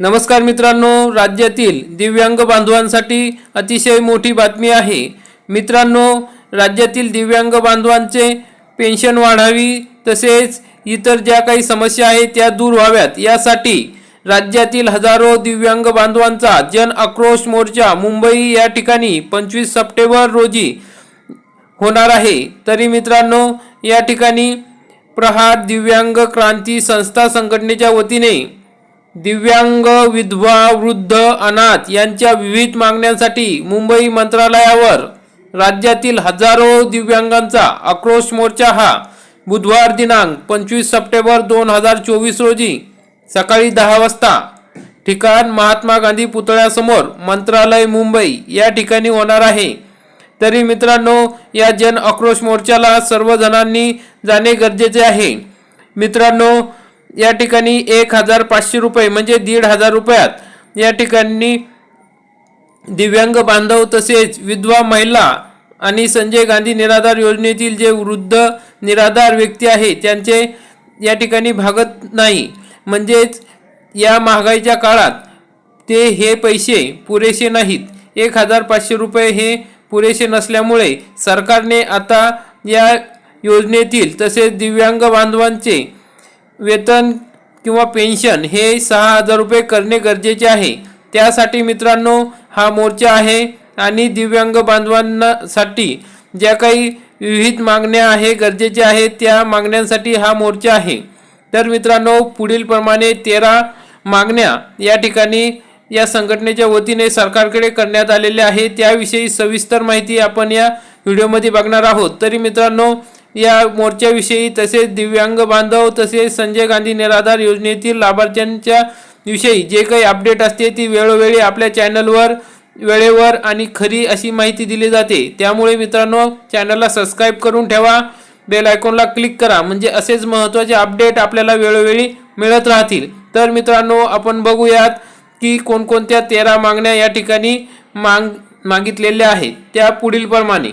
नमस्कार मित्रांनो राज्यातील दिव्यांग बांधवांसाठी अतिशय मोठी बातमी आहे. मित्रांनो राज्यातील दिव्यांग बांधवांचे पेन्शन वाढावी तसेच इतर ज्या काही समस्या आहेत त्या दूर व्हाव्यात. यासाठी राज्यातील हजारो दिव्यांग बांधवांचा जन आक्रोश मोर्चा मुंबई या ठिकाणी पंचवीस सप्टेंबर रोजी होणार आहे. तरी मित्रांनो या ठिकाणी प्रहार दिव्यांग क्रांती संस्था संघटनेच्या वतीने दिव्यांग विधवा वृद्ध अनाथ यांच्या विविध मागण्यांसाठी मुंबई मंत्रालयावर राज्यातील हजारो दिव्यांगांचा आक्रोश मोर्चा हा बुधवार दिनांक पंचवीस सप्टेंबर दोन हजार चोवीस रोजी सकाळी दहा वाजता ठिकाण महात्मा गांधी पुतळ्यासमोर मंत्रालय मुंबई या ठिकाणी होणार आहे. तरी मित्रांनो या जन आक्रोश मोर्चाला सर्वजणांनी जाणे गरजेचे आहे. मित्रांनो या ठिकाणी एक हजार पाचशे रुपये म्हणजे दीड हजार रुपयात. या ठिकाणी दिव्यांग बांधव तसेच विधवा महिला आणि संजय गांधी निराधार योजनेतील जे वृद्ध निराधार व्यक्ती आहे त्यांचे या ठिकाणी भागत नाही. म्हणजेच या महागाईच्या काळात ते हे पैसे पुरेसे नाहीत. एक हजार पाचशे रुपये हे पुरेसे नसल्यामुळे सरकारने आता या योजनेतील तसेच दिव्यांग बांधवांचे वेतन किंवा पेन्शन हे सहा हजार रुपये करणे गरजेचे आहे. त्यासाठी मित्रांनो हा मोर्चा आहे आणि दिव्यांग बांधवांसाठी ज्या काही विविध मागण्या आहे गरजेच्या आहेत त्या मागण्यांसाठी हा मोर्चा आहे. तर मित्रांनो पुढीलप्रमाणे तेरा मागण्या या ठिकाणी या संघटनेच्या वतीने सरकारकडे करण्यात आलेल्या आहे त्याविषयी सविस्तर माहिती आपण या व्हिडिओमध्ये बघणार आहोत. तरी मित्रांनो या मोर्चाविषयी तसेच दिव्यांग बांधव तसेच संजय गांधी निराधार योजनेतील लाभार्थ्यांच्या विषयी जे काही अपडेट असते ती वेळोवेळी आपल्या चॅनलवर वेळेवर आणि खरी अशी माहिती दिली जाते. त्यामुळे मित्रांनो चॅनलला सबस्क्राईब करून ठेवा बेल आयकॉनला क्लिक करा म्हणजे असेच महत्त्वाचे अपडेट आपल्याला वेळोवेळी मिळत राहतील. तर मित्रांनो आपण बघूयात की कोणकोणत्या तेरा मागण्या या ठिकाणी माग मागितलेल्या आहेत. त्या पुढीलप्रमाणे.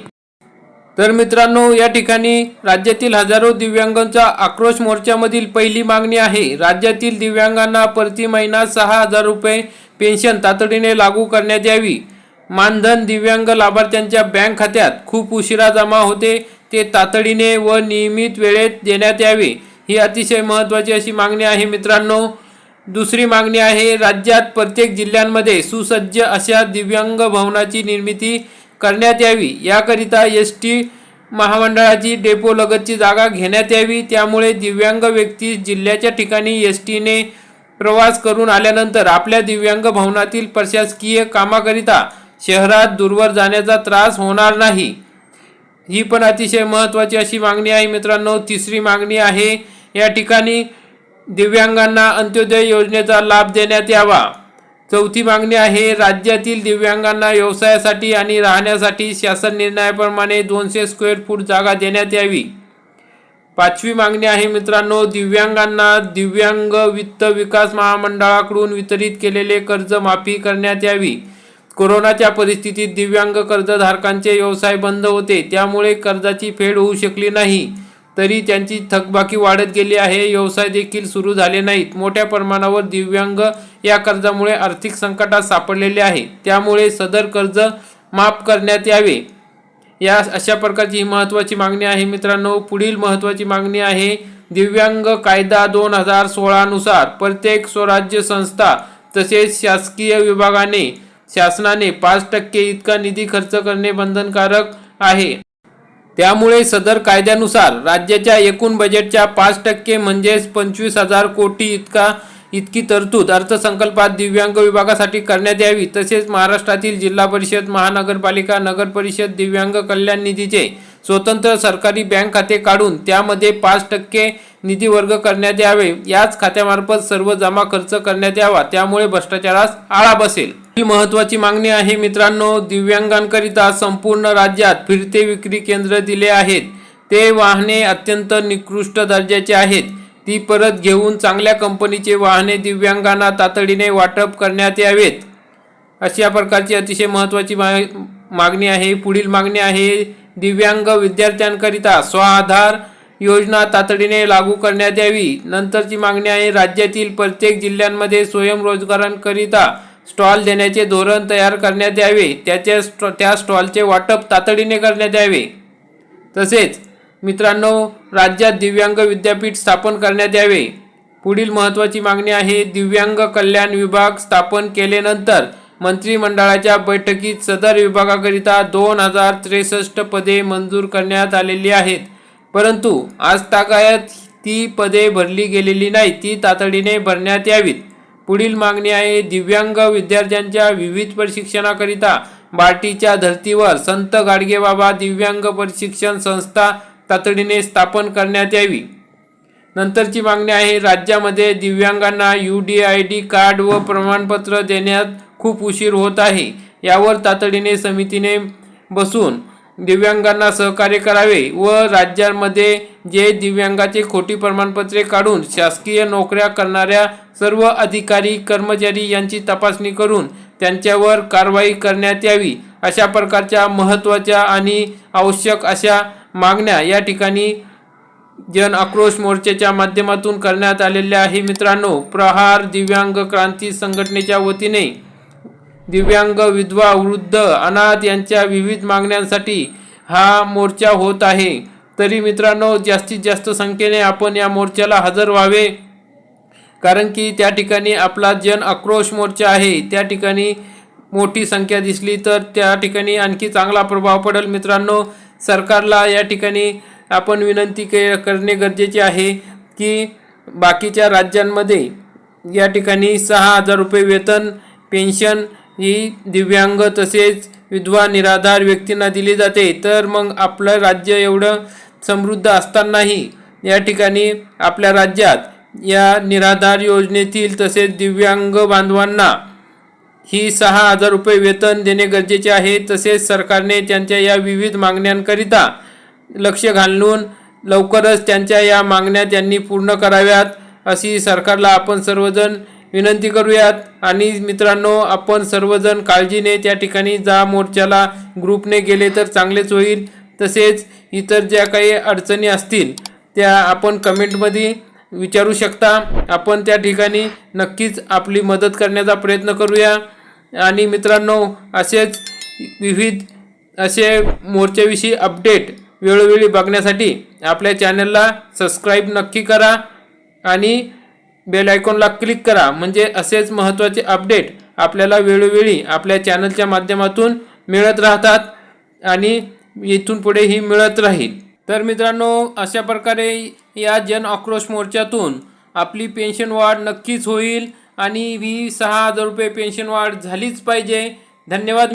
तर मित्रांनो या ठिकाणी राज्यातील हजारो दिव्यांगांचा आक्रोश मोर्चामधील पहिली मागणी आहे. राज्यातील दिव्यांगांना प्रति महिना सहा हजार रुपये पेन्शन तातडीने लागू करण्यात यावी. मानधन दिव्यांग लाभार्थ्यांच्या बँक खात्यात खूप उशिरा जमा होते ते तातडीने व नियमित वेळेत देण्यात यावे. ही अतिशय महत्त्वाची अशी मागणी आहे मित्रांनो. दुसरी मागणी आहे राज्यात प्रत्येक जिल्ह्यांमध्ये सुसज्ज अशा दिव्यांग भवनाची निर्मिती करण्यात यावी. याकरिता एस टी महामंडळाची डेपो लगतची जागा घेण्यात यावी. त्यामुळे दिव्यांग व्यक्ती जिल्ह्याच्या ठिकाणी एस टीने प्रवास करून आल्यानंतर आपल्या दिव्यांग भवनातील प्रशासकीय कामाकरिता शहरात दूरवर जाण्याचा त्रास होणार नाही. ही पण अतिशय महत्त्वाची अशी मागणी आहे. मित्रांनो तिसरी मागणी आहे. या ठिकाणी दिव्यांगांना अंत्योदय योजनेचा लाभ देण्यात यावा. चौथी मागणी आहे राज्यातील दिव्यांगांना व्यवसायासाठी आणि राहण्यासाठी शासन निर्णयाप्रमाणे दोनशे स्क्वेअर फूट जागा देण्यात यावी. पाचवी मागणी आहे मित्रांनो दिव्यांगांना दिव्यांग वित्त विकास महामंडळाकडून वितरित केलेले कर्ज माफी करण्यात यावी. कोरोनाच्या परिस्थितीत दिव्यांग कर्जधारकांचे व्यवसाय बंद होते त्यामुळे कर्जाची फेड होऊ शकली नाही. तरी त्यांची थकबाकी वाढत गेली आहे. व्यवसाय देखील सुरू झाले नाहीत. मोठ्या प्रमाणावर दिव्यांग या कर्जामुळे आर्थिक संकटात सापडलेले आहे. त्यामुळे सदर कर्ज माफ करण्यात यावे. या अशा प्रकारची ही महत्त्वाची मागणी आहे. मित्रांनो पुढील महत्त्वाची मागणी आहे दिव्यांग कायदा दोन हजार सोळानुसार प्रत्येक स्वराज्य संस्था तसेच शासकीय विभागाने शासनाने पाच टक्के इतका निधी खर्च करणे बंधनकारक आहे. त्यामुळे सदर कायद्यानुसार राज्याच्या एकूण बजेटच्या पाच टक्के म्हणजेच पंचवीस हजार कोटी इतका इतकी तरतूद अर्थसंकल्पात दिव्यांग विभागासाठी करण्यात यावी तसेच महाराष्ट्रातील जिल्हा परिषद महानगरपालिका नगर परिषद दिव्यांग कल्याण निधीचे स्वतंत्र सरकारी बँक खाते काढून त्यामध्ये पाच टक्के निधी वर्ग करण्यात यावे. याच खात्यामार्फत सर्व जमा खर्च करण्यात यावा. त्यामुळे भ्रष्टाचारास आळा बसेल. ही महत्वाची मागणी आहे. मित्रांनो दिव्यांगांकरिता संपूर्ण राज्यात फिरते विक्री केंद्र दिले आहेत. ते वाहने अत्यंत निकृष्ट दर्जाचे आहेत. ती परत घेऊन चांगल्या कंपनीचे वाहने दिव्यांगांना तातडीने वाटप करण्यात यावेत. अशा प्रकारची अतिशय महत्त्वाची मा मागणी आहे. पुढील मागणी आहे. दिव्यांग विद्यार्थ्यांकरिता स्वआधार योजना तातडीने लागू करण्यात यावी. नंतरची मागणी आहे. राज्यातील प्रत्येक जिल्ह्यांमध्ये स्वयंरोजगारांकरिता स्टॉल देण्याचे धोरण तयार करण्यात यावे त्याचे स्टॉ त्या स्टॉलचे वाटप तातडीने करण्यात यावे. तसेच मित्रांनो राज्यात दिव्यांग विद्यापीठ स्थापन करण्यात यावे. पुढील महत्त्वाची मागणी आहे दिव्यांग कल्याण विभाग स्थापन केल्यानंतर मंत्रिमंडळाच्या बैठकीत सदर विभागाकरिता दोन हजार त्रेसष्ट पदे मंजूर करण्यात आलेली आहेत. परंतु आज तागायत ती पदे भरली गेलेली नाही ती तातडीने भरण्यात यावीत. पुढील मागणी आहे दिव्यांग विद्यार्थ्यांच्या विविध प्रशिक्षणाकरिता बार्टीच्या धर्तीवर संत गाडगेबाबा दिव्यांग प्रशिक्षण संस्था तातडीने स्थापन करण्यात यावी. नंतरची मागणी आहे राज्यामध्ये दिव्यांगांना U D I D card व प्रमाणपत्र देण्यात खूप उशीर होत आहे. यावर तातडीने समितीने बसून दिव्यांगांना सहकार्य करावे व राज्यांमध्ये जे दिव्यांगाचे खोटी प्रमाणपत्रे काढून शासकीय नोकऱ्या करणाऱ्या सर्व अधिकारी कर्मचारी यांची तपासणी करून त्यांच्यावर कारवाई करण्यात यावी अशा प्रकारच्या महत्त्वाच्या आणि आवश्यक अशा मागण्या या ठिकाणी जन आक्रोश मोर्चाच्या माध्यमातून करण्यात आलेल्या आहे मित्रांनो प्रहार दिव्यांग क्रांती संघटनेच्या वतीने दिव्यांग विधवा वृद्ध अनाथ यांच्या विविध मागण्यांसाठी हा मोर्चा होत आहे. तरी मित्रांनो जास्तीत जास्त संख्येने आपण या मोर्चाला हजर व्हावे. कारण की त्या ठिकाणी आपला जन आक्रोश मोर्चा आहे. त्या ठिकाणी मोठी संख्या दिसली तर त्या ठिकाणी आणखी चांगला प्रभाव पडेल. मित्रांनो सरकारला या ठिकाणी आपण विनंती के करणे गरजेचे आहे की बाकीच्या राज्यांमध्ये या ठिकाणी सहा हजार रुपये वेतन पेन्शन ही दिव्यांग तसेच विधवा निराधार व्यक्तींना दिली जाते. तर मग आपलं राज्य एवढं समृद्ध असतानाही या ठिकाणी आपल्या राज्यात या निराधार योजनेतील तसेच दिव्यांग बांधवांना ही सहा हजार रुपये वेतन देणे गरजेचे आहे. तसेच सरकारने त्यांच्या या विविध मागण्यांकरिता लक्ष घालून लवकरच त्यांच्या या मागण्या त्यांनी पूर्ण कराव्यात अशी सरकारला आपण सर्वजण विनंती करूयात. आणि मित्रांनो आपण सर्वजण काळजीने त्या ठिकाणी जा मोर्चाला ग्रुपने गेले तर चांगलेच होईल. तसेच इतर ज्या काही अडचणी असतील त्या आपण कमेंटमध्ये विचारू शकता. आपण त्या ठिकाणी नक्कीच आपली मदत करण्याचा प्रयत्न करूया. आणि मित्रांनो असेच विविध असे मोर्चाविषयी अपडेट वेळोवेळी बघण्यासाठी आपल्या चॅनलला सबस्क्राईब नक्की करा. आणि बेल आयकॉनला क्लिक करा. म्हणजे असेच महत्त्वाचे अपडेट आपल्याला वेळोवेळी आपल्या चॅनलच्या माध्यमातून मिळत राहतात आणि इथून पुढेही मिळत राहील. तर मित्रांनो अशा प्रकारे या जन आक्रोश मोर्चातून आपली पेन्शन वाढ नक्कीच होईल आणि ही सहा हजार रुपये पेन्शन वाढ झालीच पाहिजे. धन्यवाद.